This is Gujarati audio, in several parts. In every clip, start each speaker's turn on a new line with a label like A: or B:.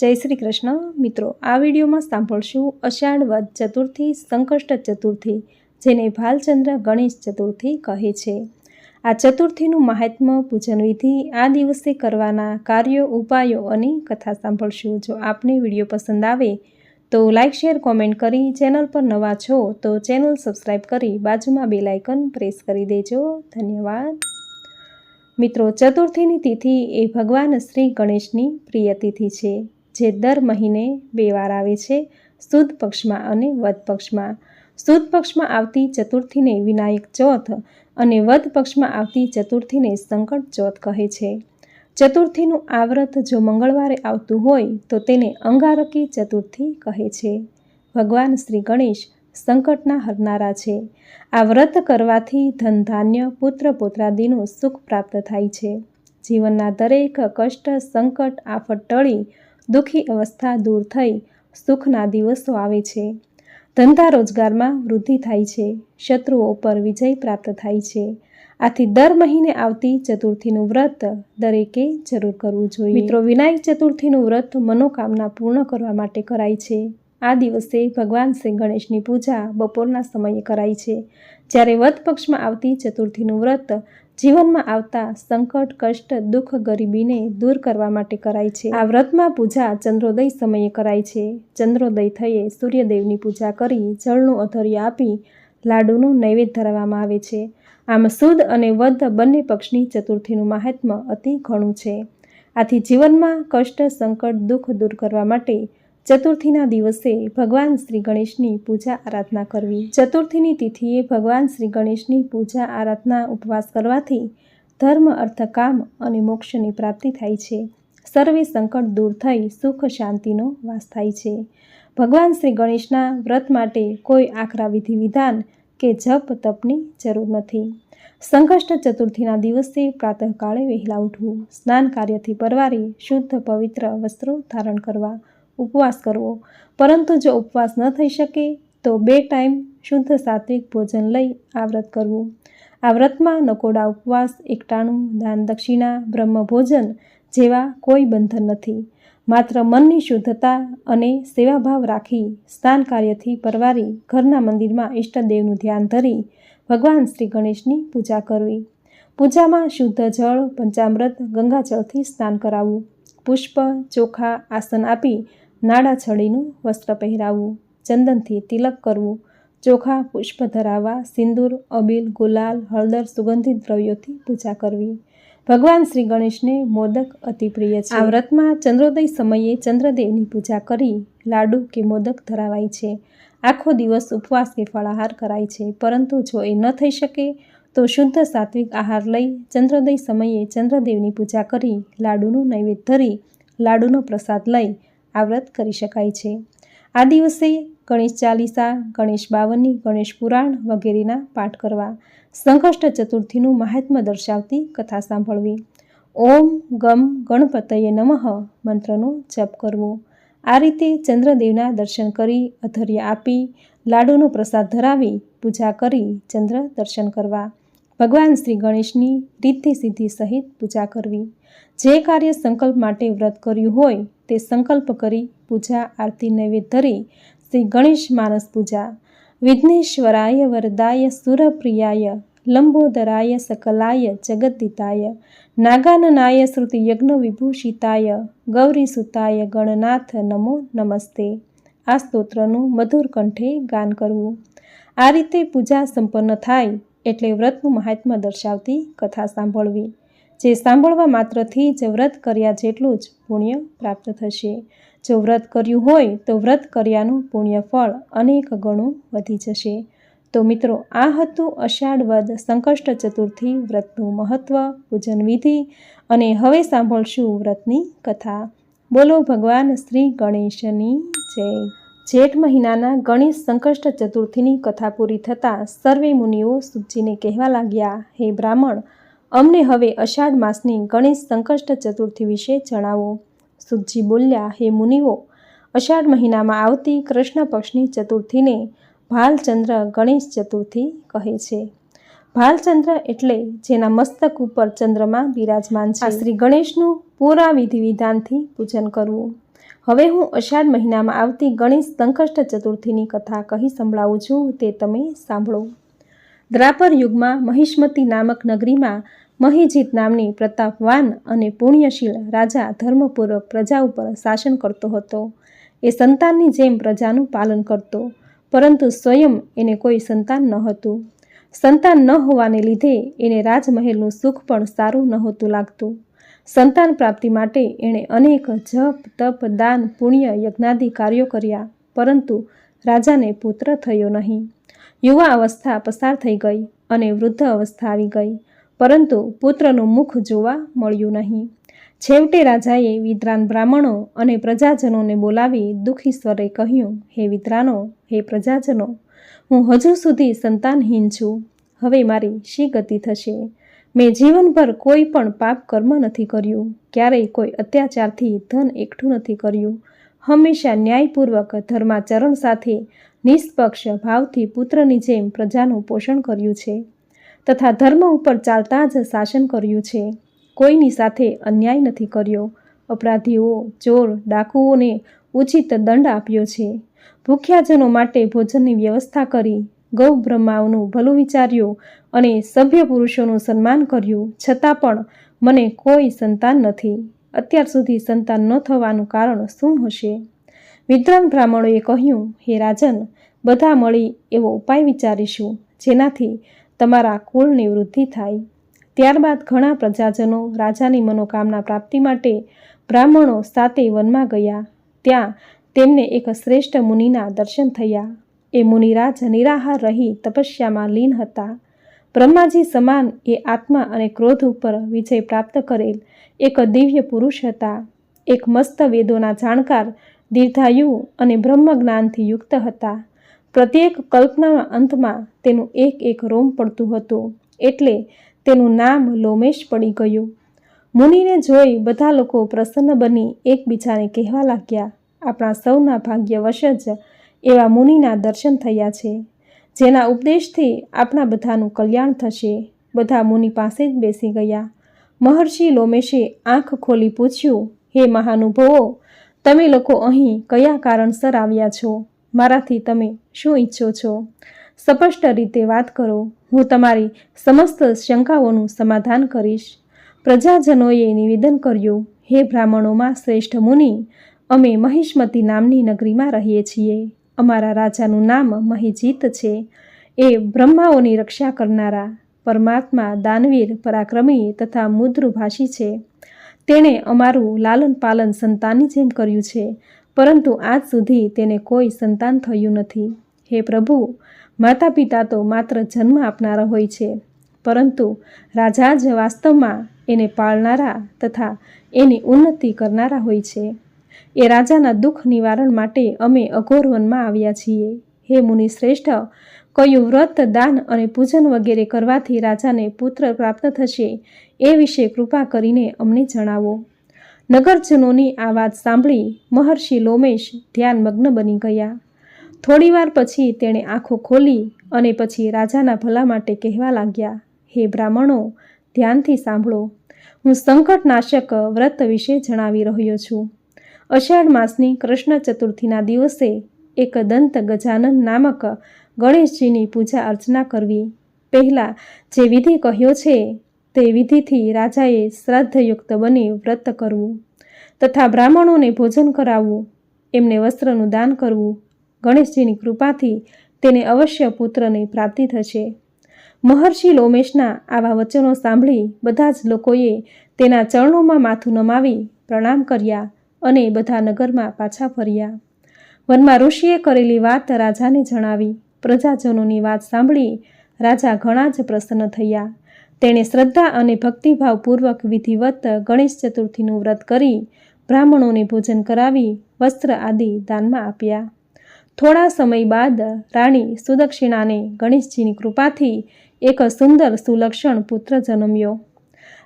A: જય શ્રી કૃષ્ણ. મિત્રો, આ વિડીયોમાં સાંભળશું અષાઢ વદ ચતુર્થી, સંકષ્ટ ચતુર્થી, જેને ભાલચંદ્ર ગણેશ ચતુર્થી કહે છે. આ ચતુર્થીનું મહાત્મ્ય, પૂજન વિધિ, આ દિવસે કરવાના કાર્યો, ઉપાયો અને કથા સાંભળશું. જો આપને વીડિયો પસંદ આવે, તો લાઇક શેર, કોમેન્ટ કરી ચેનલ પર નવા છો, તો ચેનલ સબસ્ક્રાઈબ કરી બાજુમાં બે લાઇકન પ્રેસ કરી દેજો. ધન્યવાદ. મિત્રો, ચતુર્થીની તિથિ એ ભગવાન શ્રી ગણેશની પ્રિય તિથિ છે. જે દર મહિને બે વાર આવે છે, સુદ પક્ષમાં અને વધ પક્ષમાં. સુદ પક્ષમાં આવતી ચતુર્થીને વિનાયક ચોથ અને વધ પક્ષમાં આવતી ચતુર્થીને સંકટ ચોથ કહે છે. ચતુર્થીનું આ વ્રત જો મંગળવારે આવતું હોય, તો તેને અંગારકી ચતુર્થી કહે છે. ભગવાન શ્રી ગણેશ સંકટના હરનારા છે. આ વ્રત કરવાથી ધન ધાન્ય પુત્ર પુત્રાદિનું સુખ પ્રાપ્ત થાય છે. જીવનના દરેક કષ્ટ સંકટ આફત ટળી દુઃખી અવસ્થા દૂર થઈ સુખના દિવસો આવે છે. ધંધા રોજગારમાં વૃદ્ધિ થાય છે. શત્રુઓ પર વિજય પ્રાપ્ત થાય છે. આથી દર મહિને આવતી ચતુર્થીનું વ્રત દરેકે જરૂર કરવું જોઈએ. મિત્રો, વિનાયક ચતુર્થીનું વ્રત મનોકામના પૂર્ણ કરવા માટે કરાય છે. આ દિવસે ભગવાન શ્રી ગણેશની પૂજા બપોરના સમયે કરાય છે. જ્યારે વધ પક્ષમાં આવતી ચતુર્થીનું વ્રત જીવનમાં આવતા સંકટ, કષ્ટ, દુઃખ, ગરીબીને દૂર કરવા માટે કરાય છે. આ વ્રતમાં પૂજા ચંદ્રોદય સમયે કરાય છે. ચંદ્રોદય થયે સૂર્યદેવની પૂજા કરી જળનું અધર્ય આપી લાડુનું નૈવેદ્ય ધરવામાં આવે છે. આમ સુદ અને વધ બંને પક્ષની ચતુર્થીનું મહાત્મ્ય અતિ ઘણું છે. આથી જીવનમાં કષ્ટ, સંકટ, દુઃખ દૂર કરવા માટે ચતુર્થીના દિવસે ભગવાન શ્રી ગણેશની પૂજા આરાધના કરવી. ચતુર્થીની તિથિએ ભગવાન શ્રી ગણેશની પૂજા આરાધના ઉપવાસ કરવાથી ધર્મ અર્થ કામ અને મોક્ષની પ્રાપ્તિ થાય છે. સર્વે સંકટ દૂર થઈ, સુખ શાંતિનો વાસ થાય છે. ભગવાન શ્રી ગણેશના વ્રત માટે કોઈ આકરા વિધિ, વિધાન કે જપ, તપની જરૂર નથી. સંકષ્ટ ચતુર્થીના દિવસે પ્રાતઃકાળે વહેલા ઉઠવું. સ્નાન કાર્યથી પરવારી શુદ્ધ, પવિત્ર વસ્ત્રો ધારણ કરવા. ઉપવાસ કરવો. પરંતુ જો ઉપવાસ ન થઈ શકે, તો બે ટાઈમ શુદ્ધ સાત્વિક ભોજન લઈ આ વ્રત કરવું. આ વ્રતમાં નકોડા ઉપવાસ, એકટાણું, દાન દક્ષિણા, બ્રહ્મ ભોજન જેવા કોઈ બંધન નથી. માત્ર મનની શુદ્ધતા અને સેવાભાવ રાખી સ્નાન કાર્યથી પરવારી ઘરના મંદિરમાં ઈષ્ટદેવનું ધ્યાન ધરી ભગવાન શ્રી ગણેશની પૂજા કરવી. પૂજામાં શુદ્ધ જળ, પંચામૃત, ગંગાજળથી સ્નાન કરાવવું. પુષ્પ, ચોખા, આસન આપી નાડા છડીનું વસ્ત્ર પહેરાવવું, ચંદનથી તિલક કરવું, ચોખા, પુષ્પ ધરાવવા, સિંદૂર, અબીલ, ગુલાલ, હળદર સુગંધિત દ્રવ્યોથી પૂજા કરવી. ભગવાન શ્રી ગણેશને મોદક અતિ પ્રિય છે. આ વ્રતમાં ચંદ્રોદય સમયે ચંદ્રદેવની પૂજા કરી લાડુ કે મોદક ધરાવાય છે. આખો દિવસ ઉપવાસ કે ફળાહાર કરાય છે. પરંતુ જો એ ન થઈ શકે, તો શુદ્ધ સાત્વિક આહાર લઈ ચંદ્રોદય સમયે ચંદ્રદેવની પૂજા કરી લાડુનું નૈવેદ્ય ધરી લાડુનો પ્રસાદ લઈ આ વ્રત કરી શકાય છે. આ દિવસે ગણેશ ચાલીસા, ગણેશ બાવની ગણેશ પુરાણ વગેરેના પાઠ કરવા સંકષ્ટ ચતુર્થીનું મહાત્મ્ય દર્શાવતી કથા સાંભળવી. ઓમ ગમ ગણપતયે નમઃ મંત્રનો જપ કરવો. આ રીતે ચંદ્રદેવના દર્શન કરી, અધર્ય આપી, લાડુનો પ્રસાદ ધરાવી, પૂજા કરી, ચંદ્ર દર્શન કરવા. ભગવાન શ્રી ગણેશની રીતિ સિદ્ધિ સહિત પૂજા કરવી. જે કાર્ય સંકલ્પ માટે વ્રત કર્યું હોય, તે સંકલ્પ કરી પૂજા, આરતી, નૈવેદ્ય ધરી શ્રી ગણેશ માનસ પૂજા. વિઘ્નેશ્વરાય વરદાય સુરપ્રિયાય, લંબોદરાય સકલાય જગદ્દિતાય નાગાનનાય શ્રુતિ યજ્ઞ વિભૂષિતાય ગૌરીસુતાય ગણનાથ નમો નમસ્તે. આ સ્તોત્રનું મધુર કંઠે ગાન કરવું. આ રીતે પૂજા સંપન્ન થાય એટલે વ્રતનું મહાત્મ્ય દર્શાવતી કથા સાંભળવી. જે સાંભળવા માત્રથી જ વ્રત કર્યા જેટલું જ પુણ્ય પ્રાપ્ત થશે. જો વ્રત કર્યું હોય તો વ્રત કર્યાનું પુણ્ય ફળ અનેક ગણું વધી જશે. તો મિત્રો, આ હતું અષાઢ વદ સંકષ્ટ ચતુર્થી વ્રતનું મહત્ત્વ પૂજન વિધિ અને હવે સાંભળશું વ્રતની કથા. બોલો ભગવાન શ્રી ગણેશની જય. જેઠ મહિનાના ગણેશ સંકષ્ટ ચતુર્થીની કથા પૂરી થતાં સર્વે મુનિઓ સુજીને કહેવા લાગ્યા, હે બ્રાહ્મણ, અમને હવે અષાઢ માસની ગણેશ સંકષ્ટ ચતુર્થી વિશે જણાવો. સુજી બોલ્યા, હે મુનિઓ, અષાઢ મહિનામાં આવતી કૃષ્ણ પક્ષની ચતુર્થીને ભાલચંદ્ર ગણેશ ચતુર્થી કહે છે. ભાલચંદ્ર એટલે જેના મસ્તક ઉપર ચંદ્રમાં બિરાજમાન છે. શ્રી ગણેશનું પૂરા વિધિ વિધાનથી પૂજન કરવું. હવે હું અષાઢ મહિનામાં આવતી ગણેશ સંકષ્ટ ચતુર્થીની કથા કહી સંભળાવું છું તે તમે સાંભળો. દ્રાપર યુગમાં મહિષ્મતી નામક નગરીમાં મહિજીત નામની પ્રતાપવાન અને પુણ્યશીલ રાજા ધર્મપૂર્વક પ્રજા ઉપર શાસન કરતો હતો. એ સંતાનની જેમ પ્રજાનું પાલન કરતો, પરંતુ સ્વયં એને કોઈ સંતાન ન હતું. સંતાન ન હોવાને લીધે એને રાજમહેલનું સુખ પણ સારું નહોતું લાગતું. સંતાન પ્રાપ્તિ માટે એણે અનેક જપ, તપ, દાન, પુણ્ય, યજ્ઞાદિ કાર્યો કર્યા, પરંતુ રાજાને પુત્ર થયો નહીં. યુવા અવસ્થા પસાર થઈ ગઈ અને વૃદ્ધ અવસ્થા આવી ગઈ, પરંતુ પુત્રનું મુખ જોવા મળ્યું નહીં. છેવટે રાજાએ વિદ્રાન બ્રાહ્મણો અને પ્રજાજનોને બોલાવી દુઃખી સ્વરે કહ્યું, હે વિદ્રાનો હે પ્રજાજનો, હું હજુ સુધી સંતાનહીન છું. હવે મારી શી ગતિ થશે? મેં જીવનભર કોઈ પણ પાપ કર્મ નથી કર્યું. ક્યારેય કોઈ અત્યાચારથી ધન એકઠું નથી કર્યું. હંમેશા ન્યાયપૂર્વક ધર્માચરણ સાથે નિષ્પક્ષ ભાવથી પુત્રની જેમ પ્રજાનું પોષણ કર્યું છે તથા ધર્મ ઉપર ચાલતા જ શાસન કર્યું છે. કોઈની સાથે અન્યાય નથી કર્યો. અપરાધીઓ ચોર ડાકુઓને ઉચિત દંડ આપ્યો છે. ભૂખ્યાજનો માટે ભોજનની વ્યવસ્થા કરી ગૌ બ્રહ્માઓનું ભલું વિચાર્યું અને સભ્ય પુરુષોનું સન્માન કર્યું, છતાં પણ મને કોઈ સંતાન નથી. અત્યાર સુધી સંતાન ન થવાનું કારણ શું હશે? વિદ્વાન બ્રાહ્મણોએ કહ્યું, હે રાજન, બધા મળી એવો ઉપાય વિચારીશું, જેનાથી તમારા કુળની વૃદ્ધિ થાય. ત્યારબાદ ઘણા પ્રજાજનો રાજાની મનોકામના પ્રાપ્તિ માટે બ્રાહ્મણો સાતે વનમાં ગયા. ત્યાં તેમને એક શ્રેષ્ઠ મુનિના દર્શન થયા. એ મુનિરાજ નિરાહાર રહી તપસ્યામાં લીન હતા. બ્રહ્માજી સમાન એ આત્મા અને ક્રોધ ઉપર વિજય પ્રાપ્ત કરેલ એક દિવ્ય પુરુષ હતા. એક મસ્ત વેદોના જાણકાર, દીર્ઘાયુ અને બ્રહ્મજ્ઞાનથી યુક્ત હતા. પ્રત્યેક કલ્પનાના અંતમાં તેનું એક એક રોમ પડતું હતું, એટલે તેનું નામ લોમેશ પડી ગયું. મુનિને જોઈ બધા લોકો પ્રસન્ન બની એકબીજાને કહેવા લાગ્યા, આપણા સૌના ભાગ્યવશ જ એવા મુનિના દર્શન થયા છે, જેના ઉપદેશથી આપણા બધાનું કલ્યાણ થશે. બધા મુનિ પાસે જ બેસી ગયા. મહર્ષિ લોમેશે આંખ ખોલી પૂછ્યું, હે મહાનુભવો, તમે લોકો અહીં કયા કારણસર આવ્યા છો? મારાથી તમે શું ઈચ્છો છો? સ્પષ્ટ રીતે વાત કરો. હું તમારી સમસ્ત શંકાઓનું સમાધાન કરીશ. પ્રજાજનોએ નિવેદન કર્યું, હે બ્રાહ્મણોમાં શ્રેષ્ઠ મુનિ, અમે મહિષ્મતી નામની નગરીમાં રહીએ છીએ. અમારા રાજાનું નામ મહિજીત છે. એ બ્રહ્માઓની રક્ષા કરનારા પરમાત્મા, દાનવીર, પરાક્રમી તથા મુદ્રુભાષી છે. તેણે અમારું લાલન પાલન સંતાનની જેમ કર્યું છે, પરંતુ આજ સુધી તેને કોઈ સંતાન થયું નથી. હે પ્રભુ માતા પિતા તો માત્ર જન્મ આપનારા હોય છે, પરંતુ રાજા જ વાસ્તવમાં એને પાળનારા તથા એની ઉન્નતિ કરનારા હોય છે. એ રાજાના દુઃખ નિવારણ માટે અમે અઘોર વનમાં આવ્યા છીએ. હે મુનિ શ્રેષ્ઠ, કયું વ્રત, દાન અને પૂજન વગેરે કરવાથી રાજાને પુત્ર પ્રાપ્ત થશે એ વિશે કૃપા કરીને અમને જણાવો. નગરજનોની આ વાત સાંભળી મહર્ષિ લોમેશ ધ્યાનમગ્ન બની ગયા. થોડીવાર પછી તેણે આંખો ખોલી અને પછી રાજાના ભલા માટે કહેવા લાગ્યા, હે બ્રાહ્મણો, ધ્યાનથી સાંભળો. હું સંકટનાશક વ્રત વિશે જણાવી રહ્યો છું. અષાઢ માસની કૃષ્ણ ચતુર્થીના દિવસે એક દંત ગજાનન નામક ગણેશજીની પૂજા અર્ચના કરવી. પહેલાં જે વિધિ કહ્યો છે, તે વિધિથી રાજાએ શ્રાદ્ધયુક્ત બની વ્રત કરવું તથા બ્રાહ્મણોને ભોજન કરાવવું, એમને વસ્ત્રનું દાન કરવું. ગણેશજીની કૃપાથી તેને અવશ્ય પુત્રની પ્રાપ્તિ થશે. મહર્ષિ લોમેશના આવા વચનો સાંભળી બધા જ લોકોએ તેના ચરણોમાં માથું નમાવી પ્રણામ કર્યા અને બધા નગરમાં પાછા ફર્યા. વનમાં ઋષિએ કરેલી વાત રાજાને જણાવી. પ્રજાજનોની વાત સાંભળી રાજા ઘણા જ પ્રસન્ન થયા. તેણે શ્રદ્ધા અને ભક્તિભાવપૂર્વક વિધિવત ગણેશ ચતુર્થીનું વ્રત કરી બ્રાહ્મણોને ભોજન કરાવી વસ્ત્ર આદિ દાનમાં આપ્યા. થોડા સમય બાદ રાણી સુદક્ષિણાને ગણેશજીની કૃપાથી એક સુંદર સુલક્ષણ પુત્ર જન્મ્યો.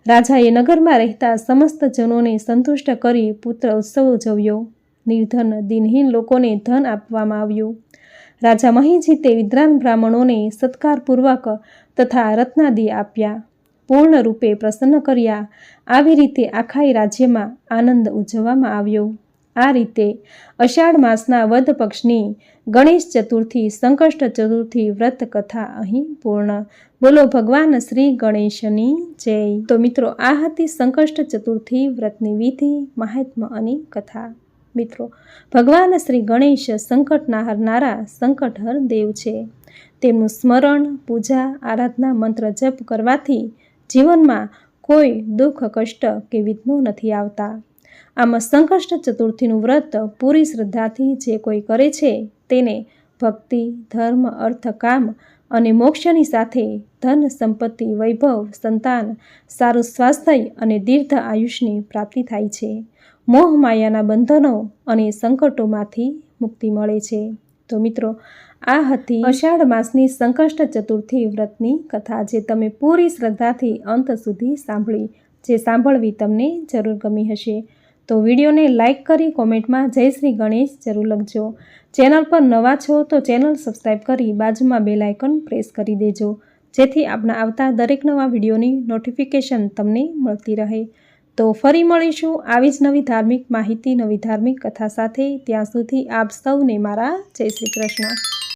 A: રાજાએ નગરમાં રહેતા સમસ્ત જનોને સંતુષ્ટ કરી પુત્ર ઉત્સવ ઉજવ્યો. નિર્ધન, દિનહીન લોકોને ધન આપવામાં આવ્યું. રાજા મહિજીતે વિદ્વાન બ્રાહ્મણોને સત્કારપૂર્વક તથા રત્નાદિ આપ્યા. પૂર્ણ રૂપે પ્રસન્ન કર્યા. આવી રીતે આખાય રાજ્યમાં આનંદ ઉજવવામાં આવ્યો. આ રીતે અષાઢ માસના વધ પક્ષની ગણેશ ચતુર્થી, સંકષ્ટ ચતુર્થી વ્રત કથા અહીં પૂર્ણ. બોલો ભગવાન શ્રી ગણેશની જય. તો મિત્રો, આ હતી સંકષ્ટ ચતુર્થી વ્રતની વિધિ મહાત્મ અને કથા. મિત્રો, ભગવાન શ્રી ગણેશ સંકટના હરનારા સંકટહર દેવ છે. તેમનું સ્મરણ, પૂજા, આરાધના મંત્ર જપ કરવાથી જીવનમાં કોઈ દુઃખ, કષ્ટ કે વિઘ્નો નથી આવતા. આમાં સંકષ્ટ ચતુર્થીનું વ્રત પૂરી શ્રદ્ધાથી જે કોઈ કરે છે, તેને ભક્તિ, ધર્મ અર્થ કામ અને મોક્ષની સાથે ધન, સંપત્તિ, વૈભવ, સંતાન, સારું સ્વાસ્થ્ય અને દીર્ઘ આયુષની પ્રાપ્તિ થાય છે. મોહ માયાના બંધનો અને સંકટોમાંથી મુક્તિ મળે છે. તો મિત્રો, આ હતી અષાઢ માસની સંકષ્ટ ચતુર્થી વ્રતની કથા જે તમે પૂરી શ્રદ્ધાથી અંત સુધી સાંભળી, જે સાંભળવી તમને જરૂર ગમી હશે. તો વિડીયોને લાઇક કરી કોમેન્ટમાં જય શ્રી ગણેશ જરૂર લખજો. ચેનલ પર નવા છો તો ચેનલ સબસ્ક્રાઈબ કરી બાજુમાં બેલ આઇકન પ્રેસ કરી દેજો. જેથી આપણા આવતા દરેક નવા વિડીયોની નોટિફિકેશન તમને મળતી રહે. તો ફરી મળીશું આવી જ નવી ધાર્મિક માહિતી, નવી ધાર્મિક કથા સાથે. ત્યાં સુધી આપ સૌને મારા જય શ્રી કૃષ્ણ.